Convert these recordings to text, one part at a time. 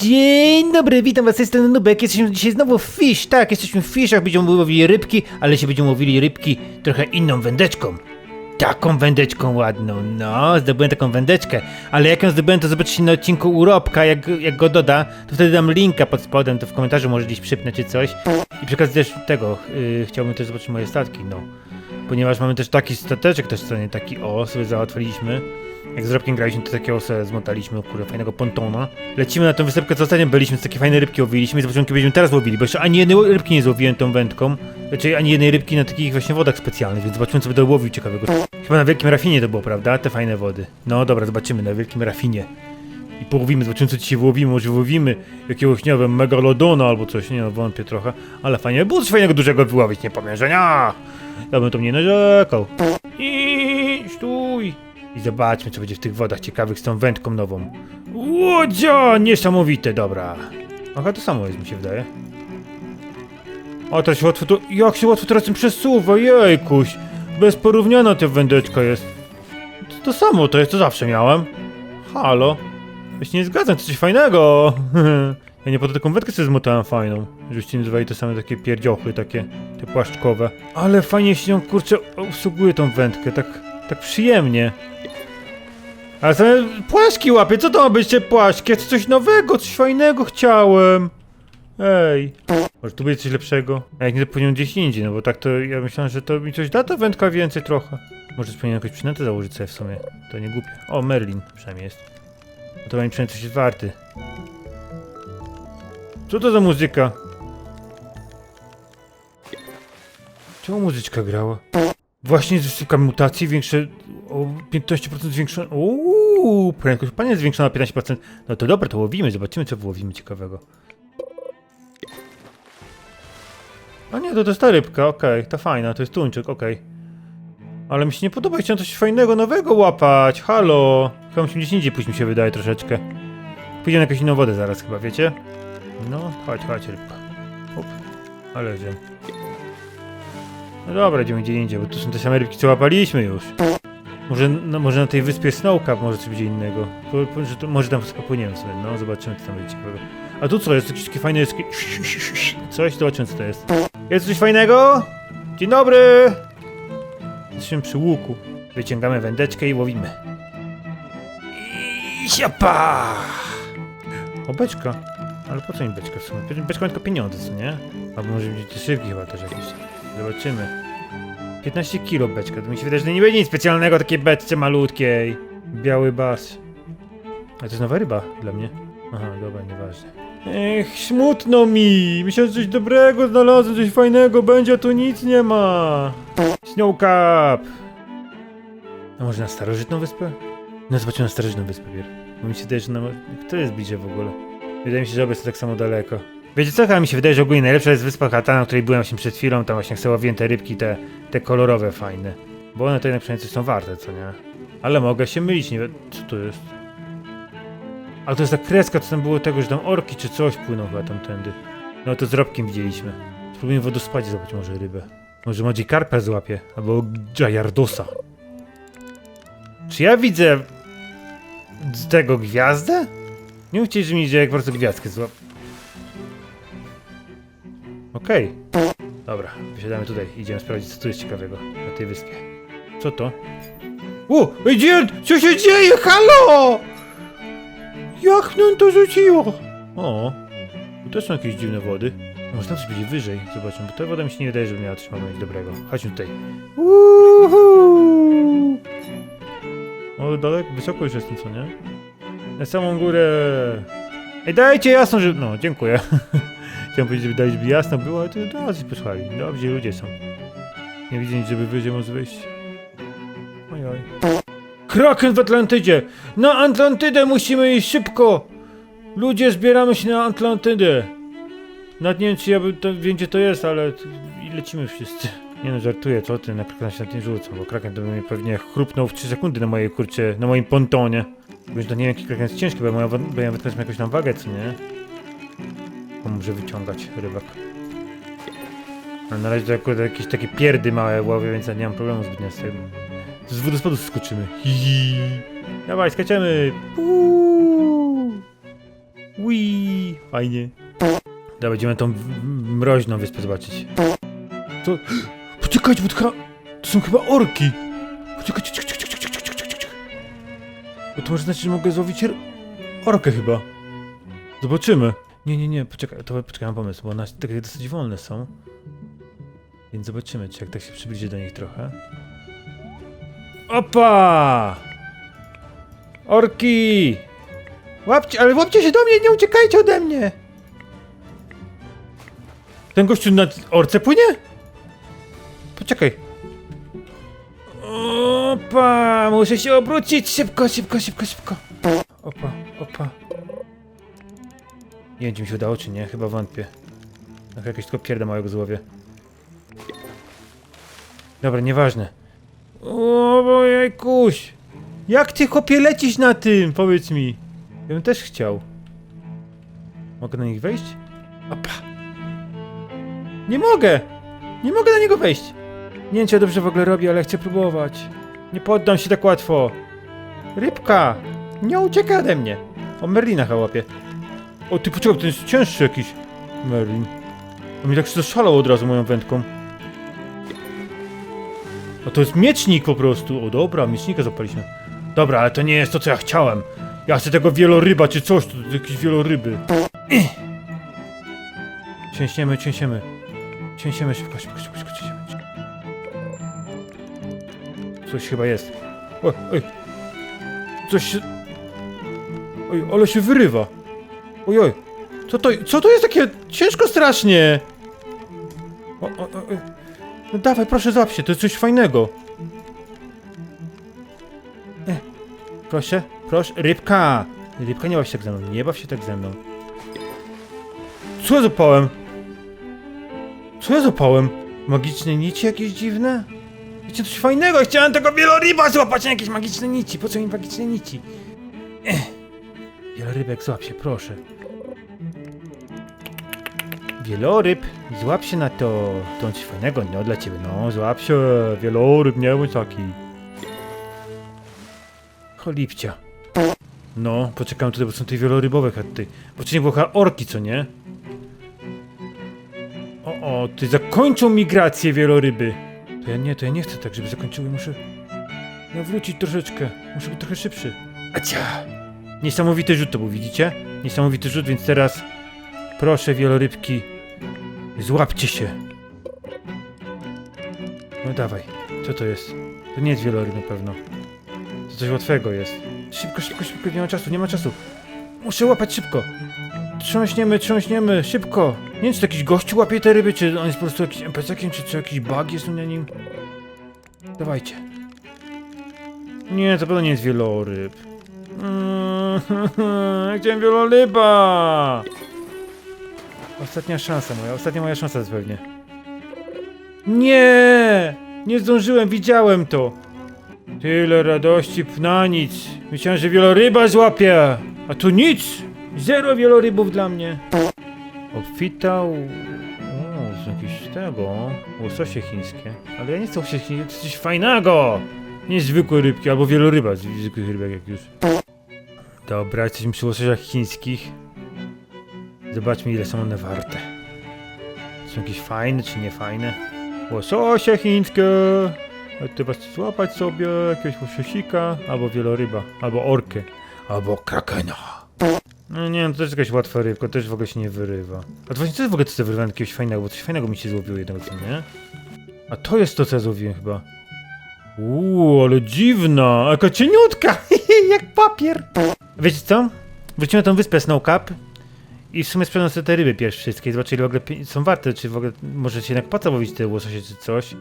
Dzień dobry, witam was, jestem Nubek, jesteśmy dzisiaj znowu w Fish, tak, jesteśmy w Fishach, będziemy łowili rybki, ale się będziemy łowili rybki trochę inną wędeczką. Taką wędeczką ładną, no, zdobyłem taką wędeczkę, ale jak ją zdobyłem, to zobaczycie na odcinku Urobka, jak, jak go doda, to wtedy dam linka pod spodem, to w komentarzu może gdzieś przypnę czy coś. I przy okazji też tego, yy, chciałbym też zobaczyć moje statki, no. Ponieważ mamy też taki stateczek też co nie, taki o, sobie załatwiliśmy. Jak z Robkiem graliśmy, to takiego sobie zmontaliśmy, kurde, fajnego pontona. Lecimy na tą wysepkę, co ostatnio byliśmy, z takie fajne rybki łowiliśmy i zobaczymy, kiedy będziemy teraz łowili, bo jeszcze ani jednej rybki nie złowiłem tą wędką. Znaczy, ani jednej rybki na takich właśnie wodach specjalnych, więc zobaczymy, co będę łowił ciekawego. Chyba na Wielkim Rafinie to było, prawda? Te fajne wody. No dobra, zobaczymy, na Wielkim Rafinie. I połowimy, zobaczymy, co dzisiaj wyłowimy, może wyłowimy jakiegoś, nie wiem, megalodona albo coś, nie no, wątpię trochę, ale fajnie, było coś fajnego dużego wyłowić, nie powiem, że nie. Ja bym to nie narzekał. I stój. I zobaczmy, co będzie w tych wodach ciekawych z tą wędką nową. Łodzio! Niesamowite, dobra. Aha, to samo jest, mi się wydaje. O, to się łatwo to... Jak się łatwo teraz tym przesuwa, jejkuś. Bez porównania ta wędeczka jest. To, to samo to jest, to zawsze miałem. Halo? Ja się nie zgadzam, to coś fajnego. ja nie po to taką wędkę sobie zmotałem fajną. Żebyście nie nazywali te same takie pierdziochy, takie, te płaszczkowe. Ale fajnie się ją, kurczę, obsługuje tą wędkę, tak, tak przyjemnie. Ale same płaszki łapie, co to ma być te płaszki? Ja coś nowego, coś fajnego chciałem. Ej. Może tu będzie coś lepszego? A jak nie, to gdzieś indziej, no bo tak to ja myślałem, że to mi coś da ta wędka więcej trochę. Może powinien jakąś przynętę założyć sobie w sumie. To nie głupie. O, Merlin przynajmniej jest. No to będzie przynajmniej coś jest warty. Co to za muzyka? Czemu muzyczka grała? Właśnie wysypka mutacji, większe o 15% zwiększone. Uuu, prędkość pania jest zwiększona o 15%. No to dobra, to łowimy, zobaczymy co wyłowimy ciekawego. A nie, to to jest ta rybka, okej, ta fajna, to jest tuńczyk, okej. Ale mi się nie podoba, chciałem coś fajnego, nowego łapać, halo. Chyba musimy gdzieś indziej pójść, mi się wydaje troszeczkę. Pójdziemy na jakąś inną wodę zaraz chyba, wiecie? No, chodź, chodź rybka. Up, ale idziemy. No dobra, idziemy gdzie indziej, bo tu są te same rybki, co łapaliśmy już. Może, no, może na tej wyspie Snowcap może coś będzie innego. Po, po, że to, może tam skopłyniemy sobie, no zobaczymy co tam będzie. A tu co, jest jakieś takie fajne, jest. Coś, zobaczymy co to jest. Jest coś fajnego? Dzień dobry! Jesteśmy przy łuku. Wyciągamy wędeczkę i łowimy. Siapa! O, beczka. Ale po co mi beczka w sumie? Beczka ma tylko pieniądze, co nie? Albo może być szybki chyba też jakieś. Zobaczymy. 15 kilo beczka. To mi się wydaje, że nie będzie nic specjalnego takiej beczce malutkiej. Biały bas. A to jest nowa ryba dla mnie. Aha, dobra, nieważne. Ech, smutno mi! Myślałem, że coś dobrego znalazłem, coś fajnego będzie, a tu nic nie ma. Snowcap! A może na starożytną wyspę? No zobaczymy na starożytną wyspę pier. Bo mi się wydaje, że na... Kto jest bliżej w ogóle? Wydaje mi się, że są tak samo daleko. Wiecie co, chyba mi się wydaje, że ogólnie najlepsza jest wyspa Hata, na której byłem właśnie przed chwilą, tam właśnie chcę łowiłem te rybki, te, te kolorowe fajne. Bo one to jednak przynajmniej są warte, co nie? Ale mogę się mylić, nie wiem, co to jest? Ale to jest ta kreska, co tam było tego, że tam orki czy coś płyną chyba tamtędy. No to z robkiem widzieliśmy. Spróbujemy w wodospadzie zobaczyć może rybę. Może Madzi karpę złapie, albo Jajardosa. Czy ja widzę z tego gwiazdę? Nie mówcie, że mi idzie jak bardzo gwiazdkę złap. Okej. Dobra, wysiadamy tutaj. Idziemy sprawdzić, co tu jest ciekawego na tej wyspie. Co to? O! Idzie! Co się dzieje? Halo! Jak nam to rzuciło? O, tu też są jakieś dziwne wody. Może tam coś będzie wyżej. Zobaczmy, bo ta woda mi się nie wydaje, żeby miała coś dobrego. Chodźmy tutaj. Uhu! O, daleko, wysoko już jestem, co nie? Na samą górę. Ej, dajcie jasno, że... No, dziękuję. Chciałem powiedzieć, żeby dać, jasno było, ale to do nas posłuchali. Dobrzy ludzie są. Nie widzę nic, żeby wyżej móc wyjść. Oj, oj. Kraken w Atlantydzie! Na Atlantydę musimy iść szybko! Ludzie, zbieramy się na Atlantydę! Nawet nie wiem, czy ja bym to, wiem, gdzie to jest, ale i lecimy wszyscy. Nie no, żartuję, co ty, na pewno się na tym rzucą, bo Kraken to by mnie pewnie chrupnął w 3 sekundy na mojej kurcie, na moim pontonie. Bo to nie wiem, jaki Kraken jest ciężki, bo, ja wytknąłem jakąś tam wagę, co nie? Może wyciągać rybak. A na razie to akurat jakieś takie pierdy małe łowię, więc ja nie mam problemu z tym. Z wodospadu skoczymy. Hihi. Dawaj, skaczemy. Orki! Fajnie. Dobra, będziemy tą mroźną wyspę zobaczyć. To... Poczekajcie, bo to, to są chyba orki! Cicho, cicho. Bo to może znaczyć, że mogę złowić orkę chyba. Zobaczymy. Nie, nie, nie, poczekaj, to poczekaj, mam pomysł, bo one takie dosyć wolne są. Więc zobaczymy, czy jak tak się przybliży do nich trochę. Opa! Orki! Łapcie, ale łapcie się do mnie, nie uciekajcie ode mnie! Ten gościu na orce płynie? Poczekaj. Opa! Muszę się obrócić! Szybko, szybko, szybko, szybko! Opa, opa. Nie wiem, czy mi się udało, czy nie. Chyba wątpię. Tak jakieś tylko pierda małego złowie. Dobra, nieważne. O, bojejkuś! Jak ty chłopie lecisz na tym? Powiedz mi. Ja bym też chciał. Mogę na nich wejść? Opa. Nie mogę! Nie mogę na niego wejść. Nie wiem, czy ja dobrze w ogóle robię, ale chcę próbować. Nie poddam się tak łatwo. Rybka! Nie ucieka ode mnie. O, Merlina chałapie. O, ty poczekaj, to jest cięższy jakiś. Merlin. On mi tak się zaszalał od razu moją wędką. A to jest miecznik po prostu. O dobra, miecznika zapaliśmy. Dobra, ale to nie jest to, co ja chciałem. Ja chcę tego wieloryba czy coś, to jakieś wieloryby. Cięśniemy, cięśniemy. Cięśniemy szybko, szybko, szybko, szybko, cięśniemy. Coś chyba jest. Oj, oj. Coś się... Oj, ale się wyrywa. Oj, oj. Co to, co to jest takie ciężko strasznie? O, o, o. No dawaj, proszę złap się, to jest coś fajnego. E, proszę, proszę, rybka! Rybka, nie baw się tak ze mną, nie baw się tak ze mną. Co ja zapałem? Co ja zapałem? Magiczne nici jakieś dziwne? Wiecie, coś fajnego, chciałem tego wieloryba złapać na jakieś magiczne nici. Po co mi magiczne nici? Ech. Wielorybek, złap się, proszę. Wieloryb, złap się na to. To coś fajnego, no dla ciebie, no, złap się. Wieloryb, nie bądź taki. Cholipcia. No, poczekam tutaj, bo są te wielorybowe chaty. Bo wcześniej było chyba orki, co nie? O, o, ty zakończą migrację wieloryby. To ja nie, to ja nie chcę tak, żeby zakończyły. Muszę ja wrócić troszeczkę. Muszę być trochę szybszy. Acia! Niesamowity rzut to był, widzicie? Niesamowity rzut, więc teraz proszę wielorybki, złapcie się. No dawaj, co to jest? To nie jest wieloryb na pewno. To coś łatwego jest. Szybko, szybko, szybko, nie ma czasu, nie ma czasu. Muszę łapać szybko. Trząśniemy, trząśniemy, szybko. Nie wiem, czy to jakiś gościu łapie te ryby, czy on jest po prostu jakiś NPC-kiem, czy, czy jakiś bug jest na nim. Dawajcie. Nie, to pewno nie jest wieloryb. Mm, Chciałem wieloryba! Ostatnia szansa moja, ostatnia moja szansa jest pewnie. Nie! Nie zdążyłem, widziałem to. Tyle radości na nic. Myślałem, że wieloryba złapie, a tu nic. Zero wielorybów dla mnie. Obfitał... O, są jakieś tego... Łososie chińskie. Ale ja nie chcę łososie chińskie, to coś fajnego! Nie zwykłe rybki, albo wieloryba z zwykłych rybek jak już. Dobra, jesteśmy przy łososiach chińskich. Zobaczmy ile są one warte. Są jakieś fajne czy niefajne? Łososie chińskie! A ty was złapać sobie jakiegoś łososika, albo wieloryba, albo orkę, albo krakena. No nie wiem, to też jakaś łatwa rybka, też w ogóle się nie wyrywa. A to właśnie co jest w ogóle co wyrwałem jakiegoś fajnego, bo coś fajnego mi się złowiło jednego co nie? A to jest to co ja złowiłem chyba. Uuu, ale dziwna, jaka cieniutka, jak papier. Wiecie co? Wrócimy na tą wyspę Snowcap i w sumie sprzedam sobie te ryby pierwsze wszystkie, zobaczę ile w ogóle są warte, czy w ogóle może się jednak płaca łowić te łososie czy coś.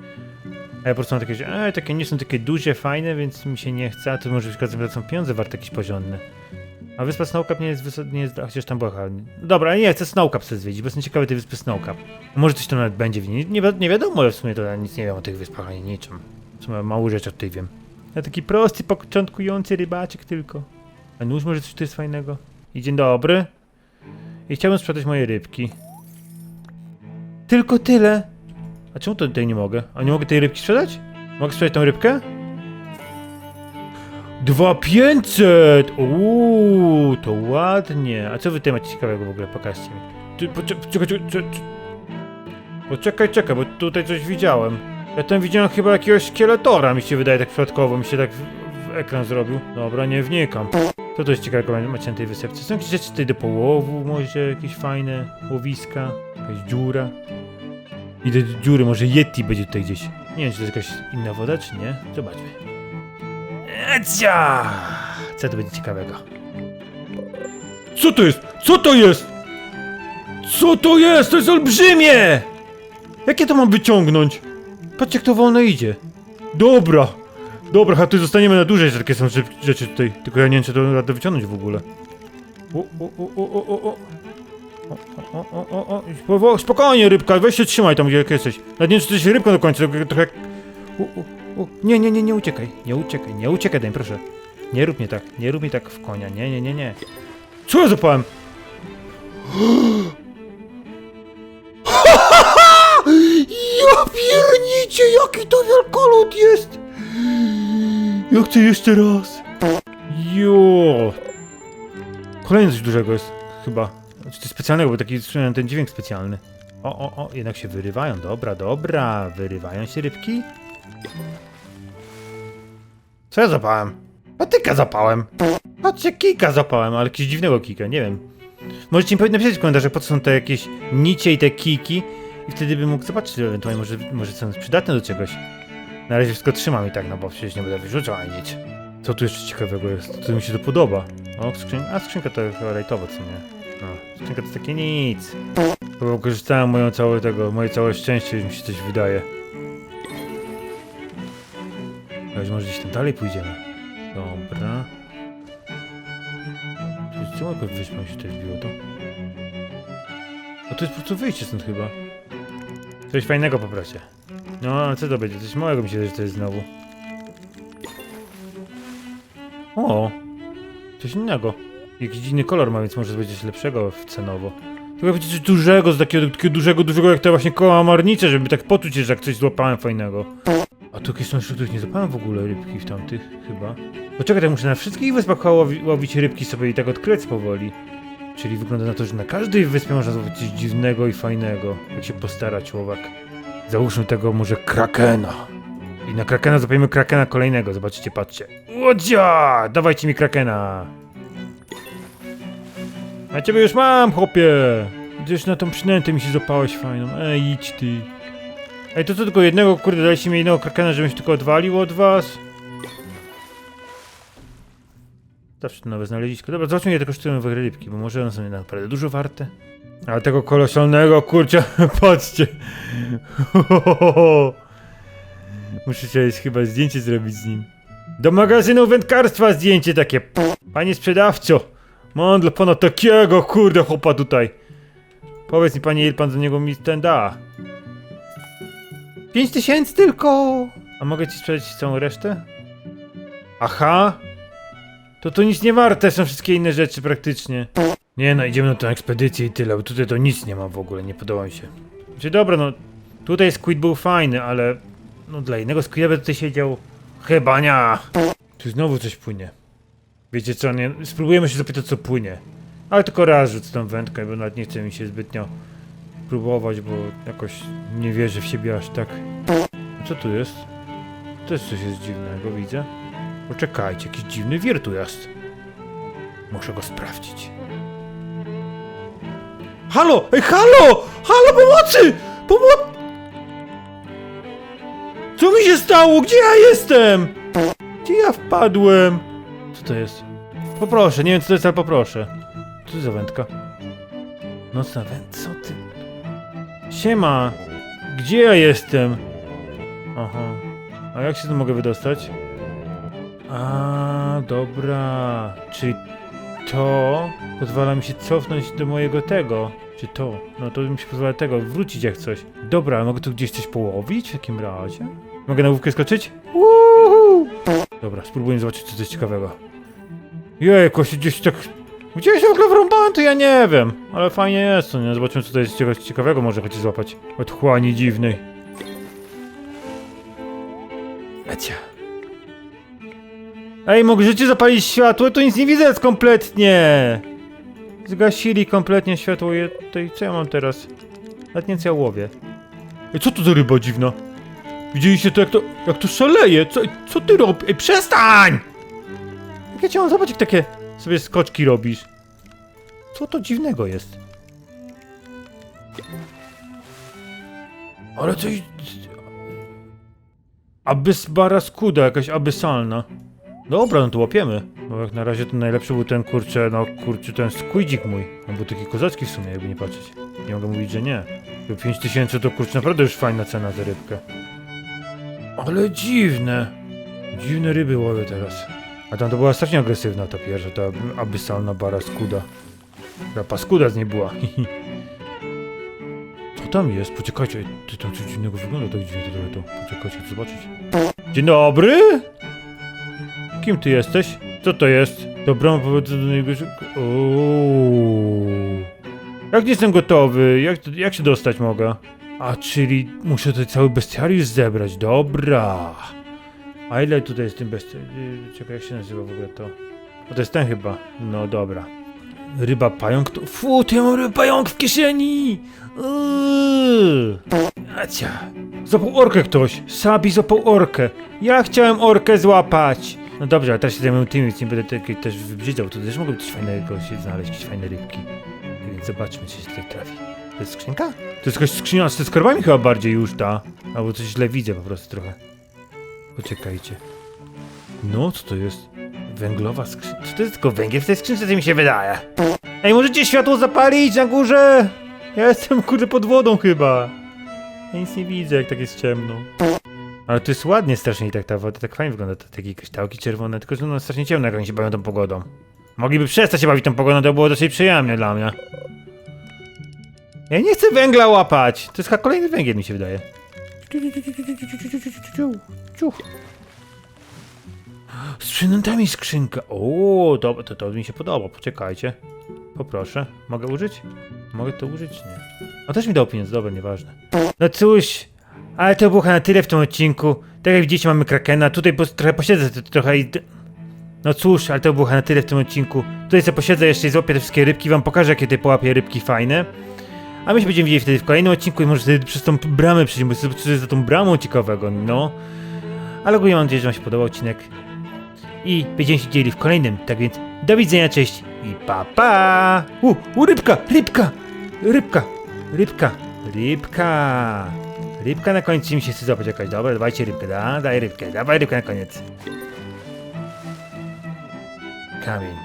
A ja po prostu mam takie, że e, takie nie są takie duże, fajne, więc mi się nie chce, a to może przykład są pieniądze warte jakieś porządne. A wyspa Snowcap nie jest, nie jest, a chociaż tam była Dobra, nie, chcę Snowcap sobie zwiedzić, bo jestem ciekawy tej wyspy Snowcap. Może coś tam nawet będzie w niej, nie, nie wiadomo, ale w sumie to ja nic nie wiem o tych wyspach ani niczym. W sumie mało rzeczy o tej wiem. Ja taki prosty, początkujący rybaczek tylko. A nóż może coś tu jest fajnego? I dzień dobry. I chciałbym sprzedać moje rybki. Tylko tyle. A czemu to tutaj nie mogę? A nie mogę tej rybki sprzedać? Mogę sprzedać tą rybkę? 2500! Uuu, to ładnie. A co wy tutaj macie ciekawego w ogóle? Pokażcie mi. Ty, poczekaj, czekaj, czekaj, czekaj. Poczekaj, czekaj, bo tutaj coś widziałem. Ja tam widziałem chyba jakiegoś szkieletora, mi się wydaje tak przypadkowo, mi się tak w, w ekran zrobił. Dobra, nie wnikam. To jest ciekawego macie na tej wysepce? Są jakieś rzeczy tutaj do połowu, może jakieś fajne łowiska, jakaś dziura. Idę do dziury, może Yeti będzie tutaj gdzieś. Nie wiem, czy to jest jakaś inna woda, czy nie. Zobaczmy. Ecia! Co to będzie ciekawego? Co to jest? Co to jest? Co to jest? To jest olbrzymie! Jak ja to mam wyciągnąć? Patrz jak to wolno idzie. Dobra. Dobra, a tu zostaniemy na dłużej, że takie są rzeczy- tutaj. Tylko ja nie wiem, czy to radę wyciągnąć w ogóle. O, o, o, o, o, o, o. O, o, o, o, o. Spokojnie, rybka, weź się trzymaj tam, gdzie jesteś. Nawet nie wiem, czy to jest rybka do końca, tylko trochę. O, o, o. Nie, nie, nie, nie uciekaj, nie uciekaj, nie uciekaj, daj, proszę. Nie rób mnie tak, nie rób mi tak w konia, nie, nie, nie, nie. Co ja zapałem? Ja piernicie, jaki to wielkolud jest! Ja chcę jeszcze raz. Jo. Kolejny coś dużego jest, chyba. Znaczy specjalnego, bo taki ten dźwięk specjalny. O, o, o, jednak się wyrywają. Dobra, dobra. Wyrywają się rybki. Co ja zapałem? Patyka zapałem. Patrzcie, kika zapałem, ale jakiegoś dziwnego kika, nie wiem. Możecie mi napisać w komentarzach, po co są te jakieś nicie i te kiki. I wtedy bym mógł zobaczyć, ewentualnie może, może są przydatne do czegoś. Na razie wszystko trzymam i tak, no bo przecież nie będę wyrzucał ani nic. Co tu jeszcze ciekawego jest? To mi się to podoba. O, skrzyn... A skrzynka to chyba rajtowo, co nie? No, skrzynka to takie nic. Bo wykorzystałem moją całe tego, moje całe szczęście, mi się coś wydaje. Ale może gdzieś tam dalej pójdziemy. Dobra. To jest czemu jakoś wyspą się tutaj wbiło to? A to jest po prostu wyjście stąd chyba. Coś fajnego poproszę. No, co to będzie? Coś małego mi się że to jest znowu. O! Coś innego. Jakiś dziwny kolor ma, więc może będzie coś lepszego cenowo. Chyba będzie coś dużego, z takiego, takiego dużego, dużego jak te właśnie koła marnicze, żeby tak poczuć, że jak coś złapałem fajnego. A tu jakieś są jeszcze, nie złapałem w ogóle rybki w tamtych, chyba. Poczekaj, tak muszę na wszystkich wyspach łowi, łowić rybki sobie i tak odkryć powoli. Czyli wygląda na to, że na każdej wyspie można złowić coś dziwnego i fajnego. Jak się postarać, łowak. Załóżmy tego może krakena. I na krakena złapiemy krakena kolejnego, zobaczycie, patrzcie. Łodzia! Dawajcie mi krakena! A ciebie już mam, chłopie! Gdzieś na tą przynętę mi się złapałeś fajną. Ej, idź ty. Ej, to co tylko jednego, kurde, daliście mi jednego krakena, żebym się tylko odwalił od was? Zawsze to nowe znalezisko. Dobra, zobaczmy ile to kosztują rybki, bo może one są naprawdę dużo warte. Ale tego kolosalnego, kurczę, patrzcie. Muszę sobie chyba zdjęcie zrobić z nim. Do magazynu wędkarstwa zdjęcie takie. Panie sprzedawco, mam dla pana takiego, kurde, chłopa tutaj. Powiedz mi, panie, ile pan za niego mi ten da? Pięć tysięcy tylko. A mogę ci sprzedać całą resztę? Aha. To to nic nie warte, są wszystkie inne rzeczy praktycznie. Nie no, idziemy na tę ekspedycję i tyle, bo tutaj to nic nie ma w ogóle, nie podoba mi się. Znaczy dobra, no, tutaj Squid był fajny, ale no dla innego Squida by tutaj siedział... Chyba nie. Tu znowu coś płynie. Wiecie co, nie, spróbujemy się zapytać co płynie. Ale tylko raz rzucę tą wędkę, bo nawet nie chce mi się zbytnio próbować, bo jakoś nie wierzę w siebie aż tak. A co tu jest? Też coś jest dziwnego, widzę. Poczekajcie, jakiś dziwny wir tu jest. Muszę go sprawdzić. Halo! Ej, halo! Halo, pomocy! Pomo... Co mi się stało? Gdzie ja jestem? Gdzie ja wpadłem? Co to jest? Poproszę, nie wiem co to jest, ale poproszę. Co to za wędka? Nocna wędka, co ty? Siema! Gdzie ja jestem? Aha. A jak się tu mogę wydostać? A, dobra. Czyli to pozwala mi się cofnąć do mojego tego. Czy to? No to mi się pozwala tego, wrócić jak coś. Dobra, mogę tu gdzieś coś połowić w takim razie? Mogę na łówkę skoczyć? Dobra, spróbuję zobaczyć co coś ciekawego. Jejku, się gdzieś tak... Gdzie się w ogóle wrąbałem, to ja nie wiem. Ale fajnie jest, to nie? Zobaczymy co to jest cieka- ciekawego może chociaż złapać. Otchłani dziwnej. Ecia. Ej, możecie zapalić światło? To nic nie widzę kompletnie! Zgasili kompletnie światło. To i co ja mam teraz? Nawet nie co ja łowię. Ej, co to za ryba dziwna? Widzieliście to, jak to, jak to szaleje? Co, co ty robisz? Przestań! Jak ja cię zobaczyć, takie sobie skoczki robisz? Co to dziwnego jest? Ale coś... Abys baraskuda, jakaś abysalna. Dobra, no to łapiemy. Bo jak na razie to najlepszy był ten kurczę, no kurczę, ten skójdzik mój. On był taki kozacki w sumie, jakby nie patrzeć. Nie mogę mówić, że nie. 5000 to kurczę naprawdę już fajna cena za rybkę. Ale dziwne. Dziwne ryby łowię teraz. A tam to była strasznie agresywna ta pierwsza, ta abysalna baraskuda. Ta paskuda z niej była. Co tam jest? Poczekajcie, ty tam coś dziwnego wygląda tak dziwnie to trochę to. Poczekajcie, chcę zobaczyć. Dzień dobry! Kim ty jesteś? Co to jest? Dobra, powiedzę do niego. Ooo. Jak nie jestem gotowy? Jak, jak się dostać mogę? A, czyli muszę tutaj cały bestiariusz zebrać. Dobra. A ile tutaj jest tym bestiariusz? Czekaj, jak się nazywa w ogóle to? O, to jest ten chyba. No dobra. Ryba pająk to... Fu, to ja mam rybę pająk w kieszeni! Uuu. Acia. Złapał orkę ktoś. Sabi złapał orkę. Ja chciałem orkę złapać. No dobrze, ale teraz się zajmuję tymi, więc nie będę takiej też wybrzydzał. To też mogą coś fajnego się znaleźć, jakieś fajne rybki. Więc zobaczmy, co się tutaj trafi. To jest skrzynka? To jest jakaś skrzynia z skarbami chyba bardziej już ta. Albo coś źle widzę po prostu trochę. Poczekajcie. No, co to jest? Węglowa skrzynka. Czy to jest tylko węgiel w tej skrzynce, co mi się wydaje? Ej, możecie światło zapalić na górze? Ja jestem kurde pod wodą chyba. Ja nic nie widzę, jak tak jest ciemno. Ale to jest ładnie strasznie i tak ta woda tak fajnie wygląda, te takie kryształki czerwone, tylko że no strasznie ciemno, jak oni się bawią tą pogodą. Mogliby przestać się bawić tą pogodą, to było dosyć przyjemne dla mnie. Ja nie chcę węgla łapać! To jest chyba kolejny węgiel, mi się wydaje. Z przynętami skrzynka. O, to, to, to mi się podoba, poczekajcie. Poproszę. Mogę użyć? Mogę to użyć? Nie. O, też mi dał pieniądze, dobra, nieważne. No cóż, ale to było na tyle w tym odcinku. Tak jak widzicie, mamy Krakena. Tutaj po, trochę posiedzę trochę i... No cóż, ale to było na tyle w tym odcinku. Tutaj sobie posiedzę jeszcze i złapię te wszystkie rybki, wam pokażę jakie tutaj połapię rybki fajne. A my się będziemy widzieli wtedy w kolejnym odcinku i może wtedy przez tą bramę przejdziemy, bo co jest za tą bramą ciekawego, no. Ale ogólnie mam nadzieję, że wam się podobał odcinek. I będziemy się widzieli w kolejnym, tak więc do widzenia, cześć i pa pa! U, u rybka, rybka, rybka, rybka, rybka. Rybka na końcu mi się chce złapać jakaś, dobra, dawajcie rybkę, da, daj rybkę, dawaj rybkę na koniec. carrying.